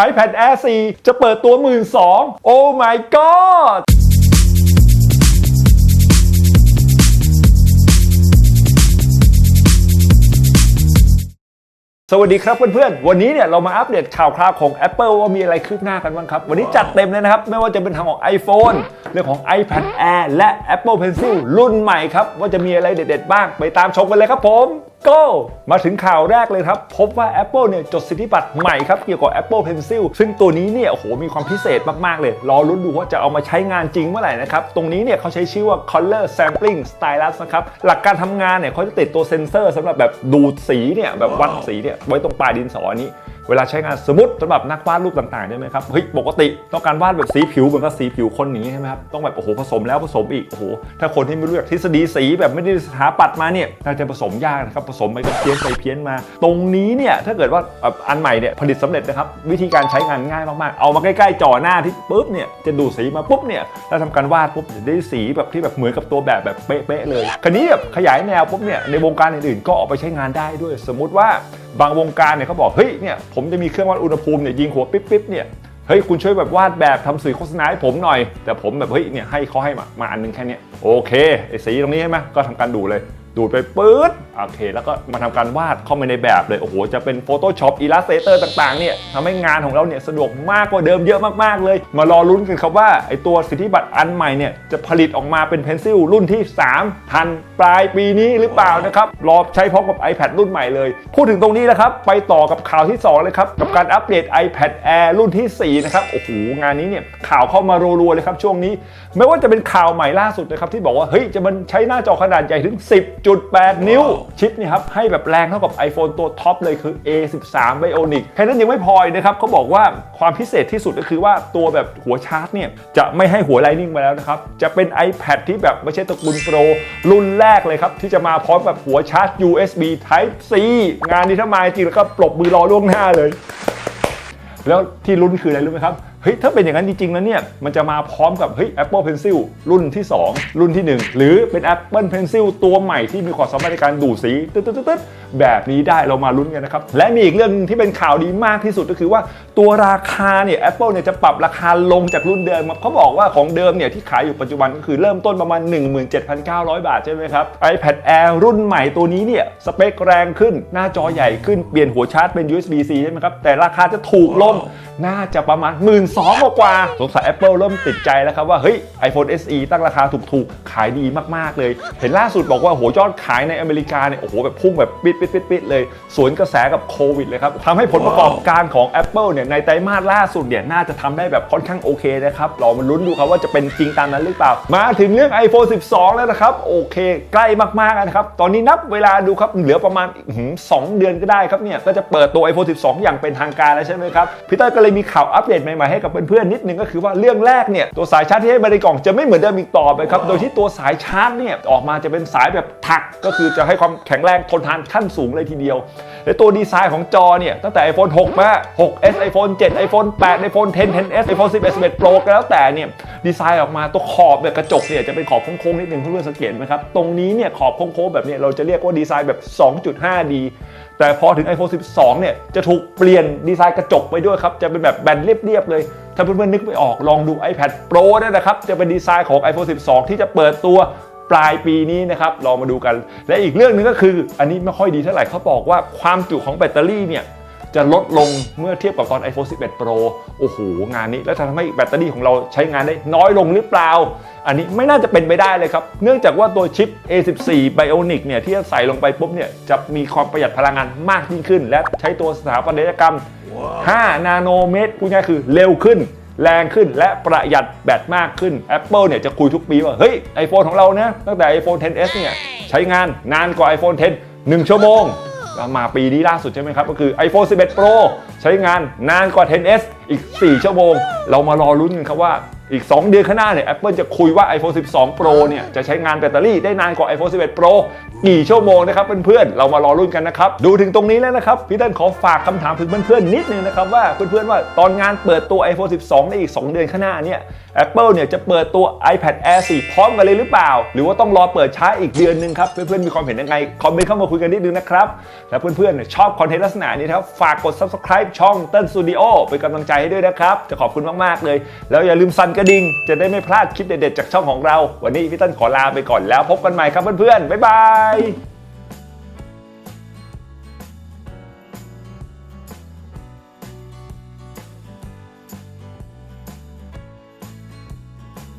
iPad Air 4 จะเปิดตัวหมื่นสองโอ้ my god สวัสดีครับเพื่อนๆ วันนี้เนี่ยเรามาอัปเดตข่าวคราวของ Apple ว่ามีอะไรคืบหน้ากันบ้างครับ วันนี้จัดเต็มเลยนะครับ ไม่ว่าจะเป็นทางของ iPhone เรื่องของ iPad Air และ Apple Pencil รุ่นใหม่ครับ ว่าจะมีอะไรเด็ดๆ บ้างไปตามชมกันเลยครับผม go มาถึงข่าวแรกเลยครับ พบว่า Apple เนี่ยจดสิทธิบัตรใหม่ครับ เกี่ยวกับ Apple Pencil ซึ่งตัวนี้เนี่ยโอ้โหมีความพิเศษมาก ๆ เลย รอรุ้นดูว่าจะเอามาใช้งานจริงเมื่อไหร่นะครับ ตรงนี้เนี่ยเขาใช้ชื่อว่า Color Sampling Stylus นะครับ หลักการทำงานเนี่ยเขาจะติดตัวเซ็นเซอร์สำหรับแบบดูดสีเนี่ยแบบวัดสีเนี่ยไว้ตรงปลายดินสออันนี้ เวลาใช้งานสมมติสำหรับนักวาดรูปต่างๆใช่ไหมครับเฮ้ยปกติต้องการวาดแบบสีผิวเหมือนกับสีผิวคนอย่างนี้ใช่ไหมครับต้องแบบโอ้โหผสมแล้วผสมอีกโอ้โหถ้าคนที่ไม่รู้จักทฤษฎีสีแบบไม่ได้สถาปัตย์มาเนี่ยน่าจะผสมยากนะครับผสมไปก็เพี้ยนไปเพี้ยนมา ตรงนี้เนี่ยถ้าเกิดว่าอันใหม่เนี่ยผลิตสำเร็จนะครับวิธีการใช้งานง่ายมากๆเอามาใกล้ๆจ่อหน้าที่ปุ๊บเนี่ยจะดูสีมาปุ๊บเนี่ยแล้วทำการวาดปุ๊บจะได้สีแบบที่แบบเหมือนกับตัวแบบแบบเป๊ะๆเลยคันนี้แบบขยายแนวปุ๊บเนี่ยในวงการอื่นๆก็เอาไปใช้งานได้ด้วย สมมติว่า บางวงการเนี่ยเขาบอกเฮ้ยเนี่ยผมจะมีเครื่องวัดอุณหภูมิเนี่ยยิงหัวปิ๊บปิ๊บเนี่ยเฮ้ยคุณช่วยแบบวาดแบบทำสื่อโฆษณาให้ผมหน่อย แต่ผมแบบเฮ้ยเนี่ยให้เขาให้มามาอันนึงแค่เนี้ยโอเคไอ้สีตรงนี้ใช่ไหมก็ทำการดูเลย ดูดไปปื๊ดโอเค แล้วก็มาทำการวาดเข้ามาในแบบเลย โอ้โห จะเป็น Photoshop Illustrator ต่างๆ เนี่ยทำให้งานของเราเนี่ยสะดวกมากกว่าเดิมเยอะมากๆเลย มารอลุ้นกันครับว่าไอตัวสิทธิบัตรอันใหม่เนี่ยจะผลิตออกมาเป็นเพนซิลรุ่นที่ 3 ทันปลายปีนี้หรือเปล่านะครับ รอใช้พร้อมกับ iPad รุ่นใหม่เลย พูดถึงตรงนี้แล้วครับ ไปต่อกับข่าวที่ 2 เลยครับ กับการอัปเดต iPad Air รุ่นที่ 4 นะครับ โอ้โห งานนี้เนี่ยข่าวเข้ามารัวๆเลยครับช่วงนี้ ไม่ว่าจะเป็นข่าวใหม่ล่าสุดนะครับที่บอกว่าเฮ้ยจะมันใช้หน้าจอขนาดใหญ่ถึง10.8 นิ้ว ชิปนี่ครับ ให้แบบแรงเท่ากับ iPhone ตัวท็อปเลยคือ A13 Bionic แค่นั้นยังไม่พอนะครับเขาบอกว่าความพิเศษที่สุดก็คือว่าตัวแบบหัวชาร์จเนี่ย จะไม่ให้หัวไลนิ่งมาแล้วนะครับ จะเป็น iPad ที่แบบไม่ใช่ตระกูลโปรรุ่นแรกเลยครับ ที่จะมาพร้อมกับหัวชาร์จ USB Type C งานนี้ถ้ามาจริงแล้วก็ปรบมือรอล่วงหน้าเลย แล้วที่ลุ้นคืออะไรรู้ไหมครับ เฮ้ยถ้าเป็นอย่างนั้นจริงๆแล้วเนี่ยมันจะมาพร้อมกับเฮ้ย Apple Pencil รุ่นที่ 2 รุ่นที่ 1 หรือเป็น Apple Pencil ตัวใหม่ที่มีความสามารถในการดูดสีตึ๊ดๆแบบนี้ได้เรามาลุ้นกันนะครับ และมีอีกเรื่องที่เป็นข่าวดีมากที่สุดก็คือว่าตัวราคาเนี่ย Apple เนี่ยจะปรับราคาลงจากรุ่นเดิมเขาบอกว่าของเดิมเนี่ยที่ขายอยู่ปัจจุบันก็คือเริ่มต้นประมาณ 17,900 บาทใช่ไหมครับ iPad Air รุ่นใหม่ตัวนี้เนี่ยสเปคแรงขึ้น หน้าจอใหญ่ขึ้นเปลี่ยนหัวชาร์จเป็น USB-C ใช่ไหมครับแต่ราคาจะถูกลงน่าจะประมาณ1 12 กว่ากว่าสงสัย Apple เริ่มติดใจแล้วครับว่า เฮ้ย iPhone SE ตั้งราคาถูกๆ ขายดีมากๆเลย เห็นล่าสุดบอกว่าโหยอดขายในอเมริกาเนี่ยโอ้โหแบบพุ่งแบบปิดปิดปิดเลย สวนกระแสกับโควิดเลยครับทำให้ผลประกอบการของ Apple เนี่ยในไตรมาสล่าสุดเนี่ยน่าจะทำได้แบบค่อนข้างโอเคนะครับเรามาลุ้นดูครับว่าจะเป็นจริงตามนั้นหรือเปล่า มาถึงเรื่อง iPhone 12 แล้วนะครับโอเค ใกล้มากๆนะครับตอนนี้นับเวลาดูครับเหลือประมาณสองเดือนก็ได้ครับเนี่ยก็จะเปิดตัว iPhone 12 อย่างเป็นทางการแล้วใช่ไหมครับพีเตอร์ก็เลยมีข่าวอัปเดตใหม่ๆให้กับเพื่อนๆนิดนึงก็คือว่าเรื่องแรกเนี่ยตัวสายชาร์จที่ให้มาในกล่องจะไม่เหมือนเดิมอีกต่อไปครับโดยที่ตัวสายชาร์จเนี่ยออกมาจะเป็นสายแบบถักก็คือจะให้ความแข็งแรงทนทานขั้นสูงเลยทีเดียว และตัวดีไซน์ของจอเนี่ยตั้งแต่ iPhone 6 มา 6s iPhone 7 iPhone 8 iPhone 10 10s iPhone 11 11 Pro ก็แล้วแต่เนี่ยดีไซน์ออกมาตัวขอบเนี่ยกระจกเนี่ยจะเป็นขอบโค้งๆนิดนึงเพื่อนๆสังเกตไหมครับตรงนี้เนี่ยขอบโค้งๆแบบเนี้เราจะเรียกว่าดีไซน์แบบ 2.5D แต่พอถึง iPhone 12 เนี่ย จะถูกเปลี่ยนดีไซน์กระจกไปด้วยครับ จะเป็นแบบแบนเรียบๆเลย ถ้าเพื่อนๆนึกไม่ออกลองดู iPad Pro ได้นะครับ จะเป็นดีไซน์ของ iPhone 12 ที่จะเปิดตัวปลายปีนี้นะครับลองมาดูกัน และอีกเรื่องหนึงก็คือ อันนี้ไม่ค่อยดีเท่าไหร่เขาบอกว่าความจุของแบตเตอรี่เนี่ย จะลดลงเมื่อเทียบกับตอน iPhone 11 Pro โอ้โห งานนี้แล้วจะทำให้แบตเตอรี่ของเราใช้งานได้น้อยลงหรือเปล่า อันนี้ไม่น่าจะเป็นไปได้เลยครับ เนื่องจากว่าตัวชิป A14 Bionic เนี่ยที่จะใส่ลงไปปุ๊บเนี่ยจะมีความประหยัดพลังงานมากยิ่งขึ้น และใช้ตัวสถาปัตยกรรม 5 นาโนเมตรพูดง่ายๆคือเร็วขึ้นแรงขึ้นและประหยัดแบตมากขึ้น Apple เนี่ยจะคุยทุกปีว่า เฮ้ย iPhone ของเรานะตั้งแต่ iPhone 10s เนี่ยใช้งานนานกว่า iPhone 10 1 ชั่วโมง แล้วมาปีนี้ล่าสุดใช่ไหมครับ ก็คือ iPhone 11 Pro ใช้งานนานกว่า 10s อีก 4 ชั่วโมง เรามารอลุ้นกันครับว่า อีก 2 เดือนข้างหน้าเนี่ย Apple จะคุยว่า iPhone 12 Pro เนี่ย จะใช้งานแบตเตอรี่ได้นานกว่า iPhone 11 Pro กี่ชั่วโมงนะครับเพื่อนๆ เรามารอรุ่นกันนะครับ ดูถึงตรงนี้แล้วนะครับ พี่เต้นขอฝากคำถามถึงเพื่อนๆ นิดนึงนะครับ ว่าเพื่อนๆ ว่าตอนงานเปิดตัว iPhone 12 ในอีก 2 เดือนข้างหน้าเนี่ย Apple เนี่ยจะเปิดตัว iPad Air 4 พร้อมกันเลยหรือเปล่า หรือว่าต้องรอเปิดช้าอีกเดือนหนึงครับเพื่อนๆมีความเห็นยังไงคอมเมนต์เข้ามาคุยกันนิดนึงนะครับและเพื่อนๆเนี่ยชอบคอนเทนต์ลักษณะนี้นะครับฝากกด subscribe ช่องเต้นสตูดิโอเป็นกำลังใจให้ด้วยนะครับจะขอบคุณมากๆเลย แล้วอย่าลืมสั่นกระดิ่งจะได้ไม่พลาดคลิปเด็ดๆจากช่องของเรา วันนี้พี่เต้นขอลาไปก่อนแล้วพบกันใหม่ครับเพื่อนๆบ๊ายบาย